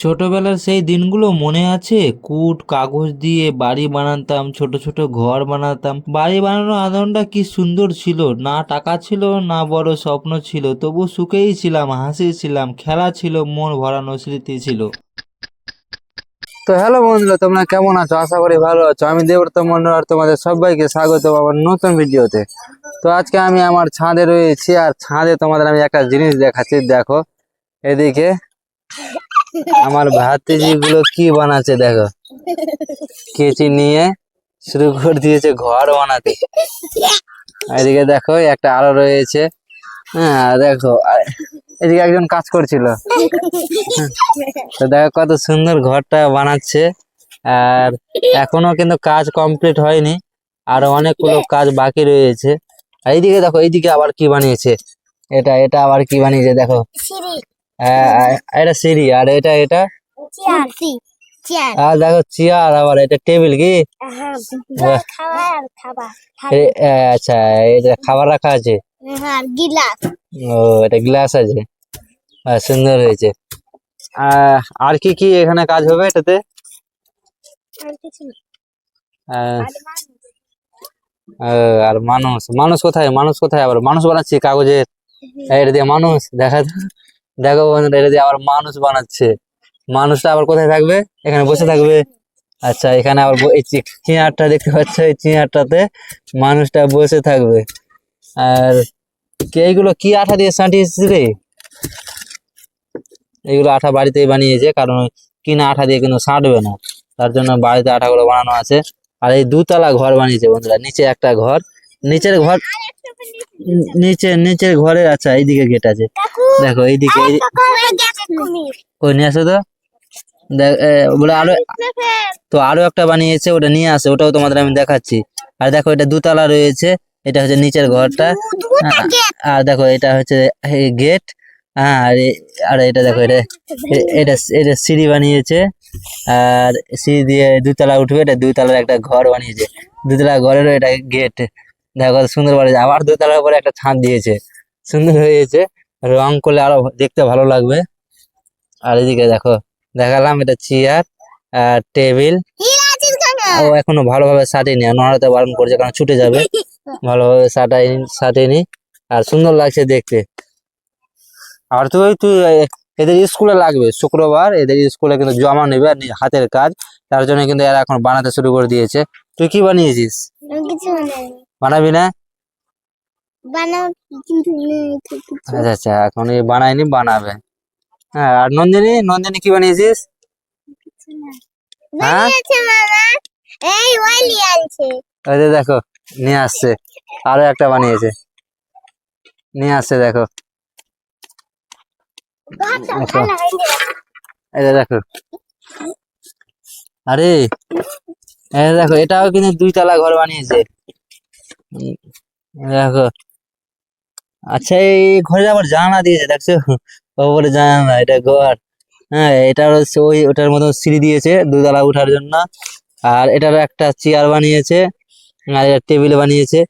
ছোটবেলার সেই দিনগুলো মনে আছে? কুট, কাগজ দিয়ে বাড়ি বানাতাম, ছোট ছোট ঘর বানাতাম। বাড়ি বানানোর আনন্দটা কি সুন্দর ছিল? না টাকা ছিল, না বড় স্বপ্ন ছিল। তবু সুখেই ছিলাম হাসি ছিলাম, খেলা ছিল, মন ভরানো স্মৃতি ছিল। তো হ্যালো বন্ধুরা, তোমরা কেমন আছো? আশা করি ভালো আছো। আমি দেবব্রত মন্ডল আর তোমাদের সবাইকে স্বাগত আমার নতুন ভিডিওতে। তো আজকে আমি আমার ছাদে রয়েছি, আর ছাদে তোমাদের আমি একটা জিনিস দেখাচ্ছি। দেখো, এদিকে আমার ভাতিজি গুলো কি বানাচ্ছে দেখো। কেচি নিয়ে শুরু করে দিয়েছে, ঘর বানাতে। এদিকে দেখো, একটা আলো রয়েছে। হ্যাঁ দেখো, আর এদিকে একজন কাজ করছিল। তো দেখো কত সুন্দর ঘরটা বানাচ্ছে। আর এখনও কিন্তু কাজ কমপ্লিট হয়নি, আর অনেকগুলো কাজ বাকি রয়েছে। এইদিকে দেখো, এইদিকে আবার কি বানিয়েছে? এটা এটা আবার কি বানিয়েছে দেখো। এটা সিঁড়ি আর এটা এটা? আর দেখো চেয়ার আবার এটা টেবিল কি? হ্যাঁ আচ্ছা এটা খাবার রাখা আছে? ও এটা গ্লাস আছে। সুন্দর হয়েছে। আর কি কি এখানে কাজ হবে এটাতে? আর মানুষ। মানুষ। কোথায়? মানুষ কোথায় আবার? মানুষ বানাচ্ছি কাগজের এটা দিয়ে মানুষ দেখা। দেখো বন্ধুরা, এটা দিয়ে আবার মানুষ বানাচ্ছে। মানুষটা আবার কোথায় থাকবে? এখানে বসে থাকবে। আচ্ছা এখানে আবার এই চেয়ারটা দেখতে পাচ্ছ? এই চেয়ারটাতে মানুষটা বসে থাকবে। আর এইগুলো কি আঠা দিয়ে সাঁটিয়েছিস রে? এইগুলো আঠা বাড়িতেই বানিয়েছে, কারণ কিনা আঠা দিয়ে কিন্তু সাঁটবে না। তার জন্য বাড়িতে আঠাগুলো বানানো আছে। আর এই দুতলা ঘর বানিয়েছে বন্ধুরা, নিচে একটা ঘর। নিচের ঘর নিচে নিচের ঘরে আচ্ছা এইদিকে গেট আছে। দেখো এইদিকে কই নিয়ে আসো তো। বলে আরও তো আরও একটা বানিয়েছে ওটা নিয়ে আসে ওটাও তোমাদের আমি দেখাচ্ছি। আর দেখো এটা দুতলা রয়েছে এটা হচ্ছে নিচের ঘরটা। আর দেখো এটা হচ্ছে গেট আর আর এটা দেখো এটা এটা এটা সিঁড়ি বানিয়েছে আর সিঁড়ি দিয়ে দুতলা উঠবে এটা দুতলার একটা ঘর বানিয়েছে। দুতলা ঘরেরও এটা গেট দেখো সুন্দর বানিয়েছে আবার দুতলার উপরে একটা ছাদ দিয়েছে। সুন্দর হয়েছে রং করলে আরও দেখতে ভালো লাগবে। আর এদিকে দেখো দেখালাম এটা চেয়ার আর টেবিল। ও এখনও ভালোভাবে সাটেনি নড়াতে বারণ করছে কারণ ছুটে যাবে। ভালোভাবে সাটাইনি সাটেনি। আর সুন্দর লাগছে দেখতে। আর তুই তুই এদের স্কুলে লাগবে শুক্রবার। এদের স্কুলে কিন্তু জমা নেবে আর হাতের কাজ। তার জন্য কিন্তু এরা এখন বানাতে শুরু করে দিয়েছে। তুই কি বানিয়েছিস? বানাবি না? কিছু। আচ্ছা আচ্ছা এখন এই বানায়নি বানাবে। হ্যাঁ আর নন্দিনী নন্দিনী কি বানিয়েছিস? না। হ্যাঁ? ওই দেখো নিয়ে আসছে। আরও একটা বানিয়েছে। নিয়ে আসছে দেখো। আচ্ছা দেখো। আরে এই দেখো এটাও কিন্তু দুই তলা ঘর বানিয়েছে। দেখো। আচ্ছা এই ঘরে আবার জানা দিয়েছে দেখছ? ওপরে জানালা এটা ঘর। হ্যাঁ এটার হচ্ছে ওই ওটার মতো সিঁড়ি দিয়েছে দুতলা উঠার জন্য। আর এটার একটা চেয়ার বানিয়েছে আর টেবিল বানিয়েছে।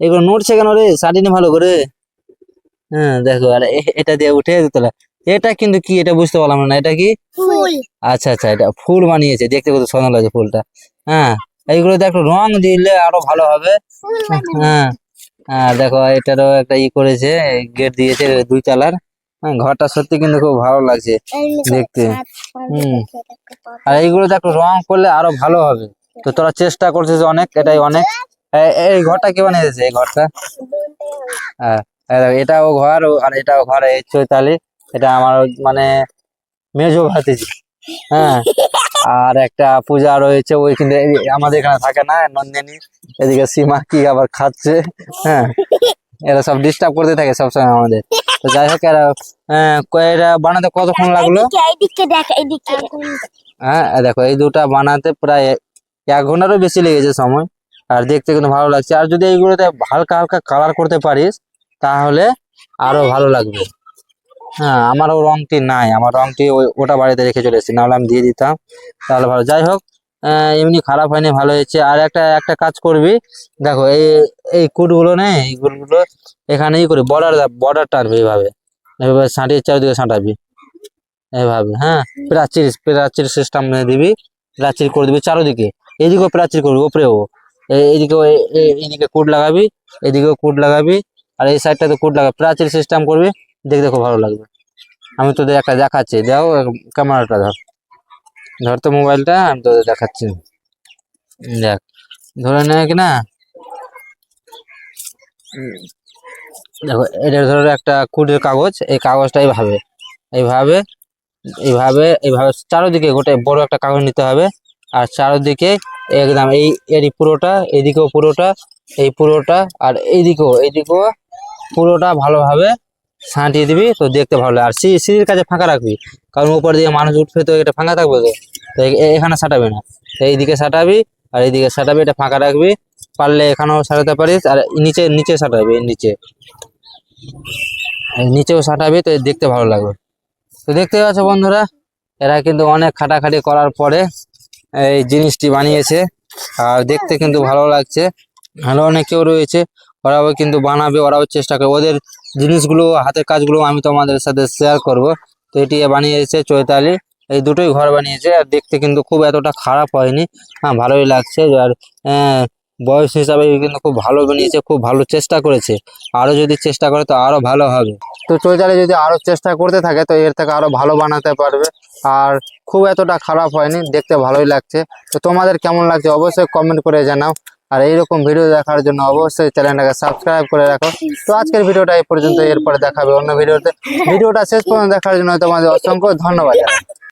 এগুলো নড়ছে কেন রে? সাটিনি ভালো করে? হ্যাঁ দেখো আর এটা দিয়ে উঠে দুতলা। এটা কিন্তু কি? এটা বুঝতে পারলাম না এটা কি? আচ্ছা আচ্ছা এটা ফুল বানিয়েছে। দেখতে কত সুন্দর লাগছে ফুলটা। হ্যাঁ এইগুলোতে একটু রং দিলে আরও ভালো হবে। হ্যাঁ হ্যাঁ দেখো, এটারও একটা ই করেছে, গেট দিয়েছে দুই তলার। হ্যাঁ ঘরটা সত্যি কিন্তু খুব ভালো লাগছে দেখতে। হুম। আর এইগুলোতে একটু রং করলে আরও ভালো হবে। তো তোরা চেষ্টা করছিস অনেক, এটাই অনেক। এই ঘরটা কে বানিয়েছে, এই ঘরটা? হ্যাঁ এটাও ঘর আর এটাও ঘর, এই চৈতালি। এটা আমার মানে মেজো ভাতিজি। হ্যাঁ আর একটা পূজা রয়েছে ওই কিন্তু আমাদের এখানে থাকে না নন্দিনী। এদিকে সীমা কি আবার খাচ্ছে হ্যাঁ। এরা সব ডিস্টার্ব করতে থাকে সবসময় আমাদের। তো যাই হোক এরা ক- এরা বানাতে কতক্ষণ লাগল? দেখ এদিকে। হ্যাঁ দেখো এই দুটা বানাতে প্রায় এক ঘন্টারও বেশি লেগেছে সময়। আর দেখতে কিন্তু ভালো লাগছে। আর যদি এইগুলোতে হালকা হালকা কালার করতে পারিস তাহলে আরও ভালো লাগবে। হ্যাঁ আমার ও রংটি নাই। আমার রংটি ওটা বাড়িতে রেখে চলে এসেছি, নাহলে আমি দিয়ে দিতাম। তাহলে ভালো। যাই হোক এমনি খারাপ হয়নি, ভালো হয়েছে। আর একটা একটা কাজ করবি। দেখো, এই এই কুটগুলো নেই এই কুটগুলো এখানেই করি। বর্ডার বর্ডার টানবি এইভাবে এভাবে। সাঁটিয়ে চারিদিকে সাঁটাবি। এইভাবে হ্যাঁ? প্রাচীর প্রাচীর সিস্টেম দিবি, প্রাচীর করে দিবি চারোদিকে। এইদিকেও প্রাচীর করবি, ওপরেও। এই- এইদিকেও এইদিকে কুট লাগাবি, এদিকেও কুট লাগাবি, আর এই সাইডটাতে কুট লাগাবি। প্রাচীর সিস্টেম করবি দেখতে খুব ভালো লাগবে। আমি তোদের একটা দেখাচ্ছি, দাও ক্যামেরাটা ধর। ধর তো মোবাইলটা, আমি তোদের দেখাচ্ছি। দেখ, ধরে নেয় কি না? দেখো, এটা ধরো একটা কুটের কাগজ, এই কাগজটা এইভাবে এইভাবে এইভাবে এইভাবে চারোদিকে গোটে বড় একটা কাগজ নিতে হবে। আর চারোদিকে একদম এই এর পুরোটা, এদিকেও পুরোটা, এই পুরোটা, আর এইদিকেও এইদিকেও পুরোটা ভালোভাবে ছাঁটিয়ে দিবি, তো দেখতে ভালো আর সি- সিঁড়ির কাছে ফাঁকা রাখবি, কারণ উপর দিয়ে মানুষ উঠবে তো এটা ফাঁকা থাকবে তো। তো এখানে সাঁটাবি না। তো এইদিকে সাঁটাবি, আর এইদিকে সাঁটাবি, এটা ফাঁকা রাখবি। পারলে এখানেও সাঁটাতে পারিস, আর নিচে নিচে সাঁটাবি নিচে। নিচেও সাঁটাবি, তো দেখতে ভালো লাগবে। তো দেখতে পাচ্ছ বন্ধুরা, এরা কিন্তু অনেক খাটাখাটি করার পরে এই জিনিসটি বানিয়েছে, আর দেখতে কিন্তু ভালো লাগছে। আরও অনেক কেউ রয়েছে। ওরাও কিন্তু বানাবে ওরাও চেষ্টা করবে। ওদের জিনিসগুলো হাতের কাজগুলো আমি তোমাদের সাথে শেয়ার করব। তো এটি বানিয়েছে চৈতালি। এই দুটোই ঘর বানিয়েছে আর দেখতে কিন্তু খুব এতটা খারাপ হয়নি। হ্যাঁ ভালোই লাগছে। আর আহ, বয়স হিসাবে কিন্তু খুব ভালো বানিয়েছে খুব ভালো চেষ্টা করেছে। আরও যদি চেষ্টা করে তো আরও ভালো হবে। তো চৈতালি যদি আরও চেষ্টা করতে থাকে তো এর থেকে আরও ভালো বানাতে পারবে। আর খুব এতটা খারাপ হয়নি দেখতে ভালোই লাগছে। তো তোমাদের কেমন লাগছে অবশ্যই কমেন্ট করে জানাও। আর এইরকম ভিডিও দেখার জন্য অবশ্যই চ্যানেলটাকে সাবস্ক্রাইব করে রাখো তো আজকের ভিডিওটা এই পর্যন্ত এরপরে দেখাবে অন্য ভিডিওতে ভিডিওটা শেষ পর্যন্ত দেখার জন্য তোমাদের অসংখ্য ধন্যবাদ।